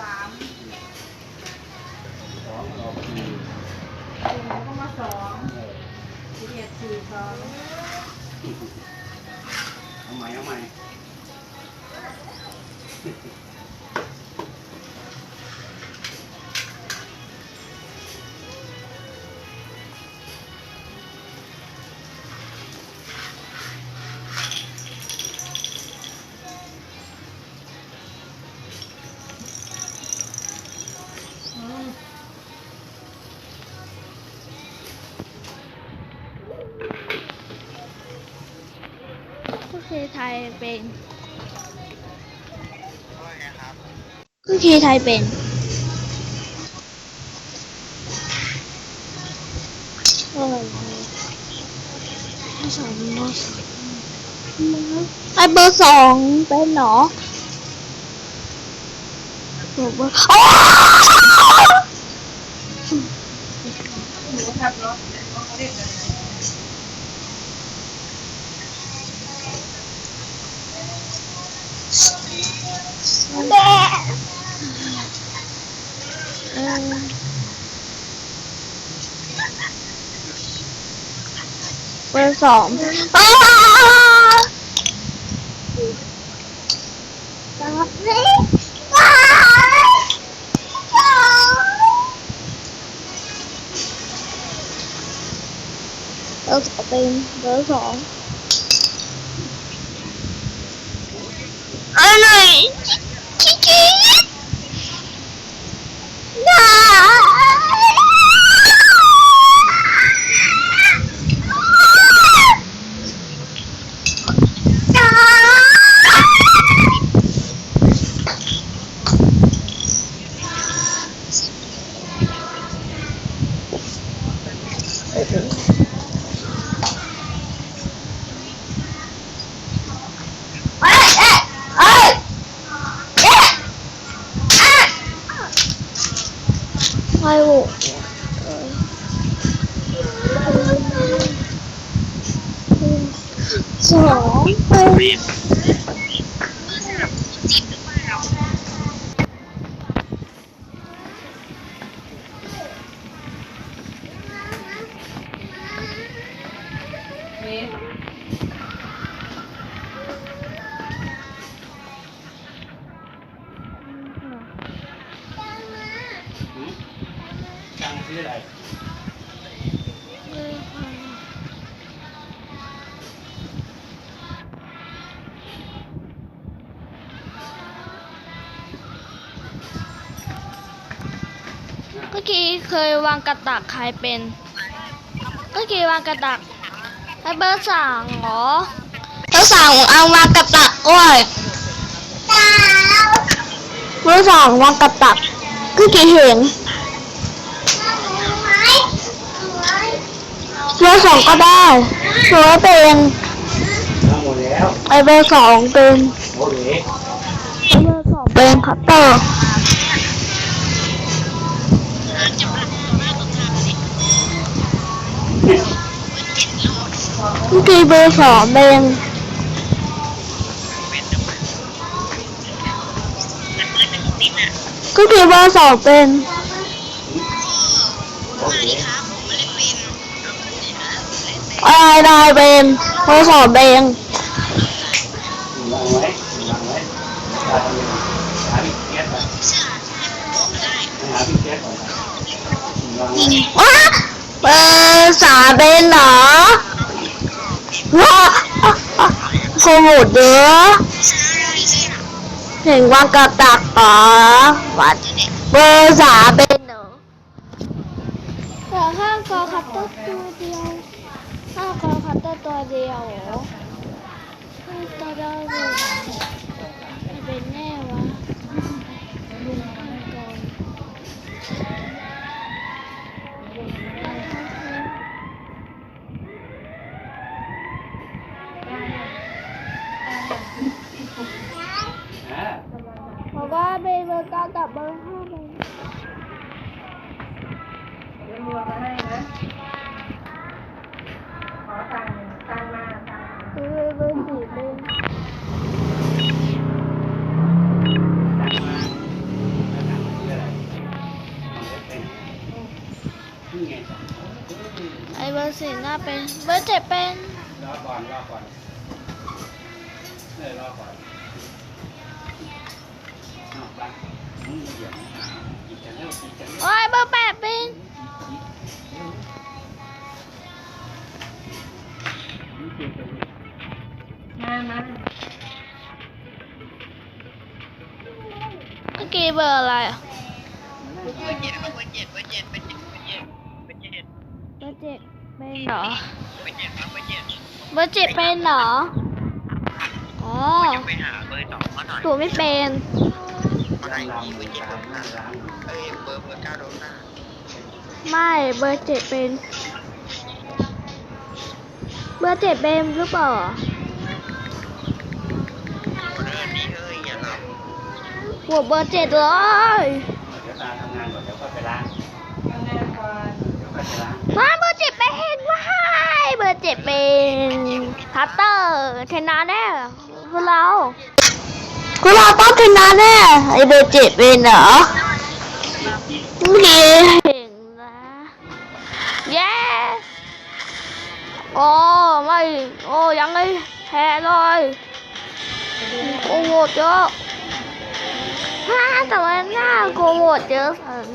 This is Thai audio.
สามสองออกสี่สี่แล้วก็มาสองสิบเอ็ดสี่สองเอาใหม่เอาใหม่ คือไทยเป็นก็คือไทยเป็นเออถ้าสองเบอร์สองไอเบอร์สองเป็นเหรอเบอร์เบอร์อ้าวหนูขับรถเขาเรียกอะไร แม่เออเบอร์สองอ้าวเบอร์สองเป็นเบอร์สองอะไรชิชิ Yeah! ไอ้โจังซื้ออะไรเมื่อกี้เคยวางกระตักใครเป็นเมื่อกี้วางกระตักไอ้เบอร์สามเหรอเบอร์สามเอาวางกระตักด้วยเบอร์สองวางกระตักก็กี่เห็น เบอร์สองก็ได้หรือว่าเป็นเอาหมดแล้วไอเบอร์สองเป็นโอ้โหไอเบอร์สองเป็นคัตเตอร์เมื่อกี้เบอร์สองเป็นก็คือเบอร์สองเป็น ไรได้เป็นเบอร์สองเป็นว้างไว้หาพี่แก๊สอนหาพี่แก๊สก่องว้าเบอร์สาเป็นเหรอว้าโคหมดเด้อเห็นวางกระตักอ๋อวัดเบอร์สาเป็นเหรอเหลือข้างกอคัตเตอร์ตัวเดียว ข้างกอคัตเตอร์ตัวเดียวเหรอตัวเดียวเลยไม่เป็นแน่วะดูก่อนอ่าเพราะว่าเป็นเบอร์เก้ากับเบอร์ห้าเป็นเดี๋ย อร์สี่น่าเป็นเบอร์เจ็ดเป็นรอก่อนรอก่อนเออรอก่อนเอาไปมึงเดี๋ยวอีกจะเร็วอีกจะเร็วโอ้ยเบอร์แปดเป็นมามาเมื่อกี้เบอร์อะไรอะ เบอร์เจ็ดเบอร์เจ็ดเบอร์เจ็ดเบอร์เจ็ดเบอร์เจ็ดเบอร์เจ็ด เบอร์เจ็ด เป็นเหรอเบอร์เจ็ดครับเบอร์เจ็ดเบอร์เจ็ดเป็นเหรอ อ๋อจะไปหาเบอร์สองเขาหน่อยตัวไม่เป็นมาไหนดีเบอร์เจ็ดโดนหน้าเอ้ยเบอร์เบอร์เก้าโดนหน้าไม่เบอร์เจ็ดเป็น เบอร์เจ็ดเป็นหรือเปล่าอะเรื่องนี้เอ้ยอย่าหลับหัวเบอร์เจ็ดเลยเดี๋ยวตาทำงานก่อนเดี๋ยวก็ไปล้างทำงานก่อนเดี๋ยวก็ไปล้างมาเบอร์เจ็ดเป็นว้าย เบอร์เจ็ดเป็นพัตเตอร์ชนะแน่พวกเราพวกเราต้องชนะแน่ไอเบอร์เจ็ดเป็นเหรออีกเมื่อกี้เห็นนะเย้โอ้ไม่โอ้ยังไงแพ้เลยโกโหวตเยอะฮ่าแต่ว่าหน้าโกโหวตเยอะสัน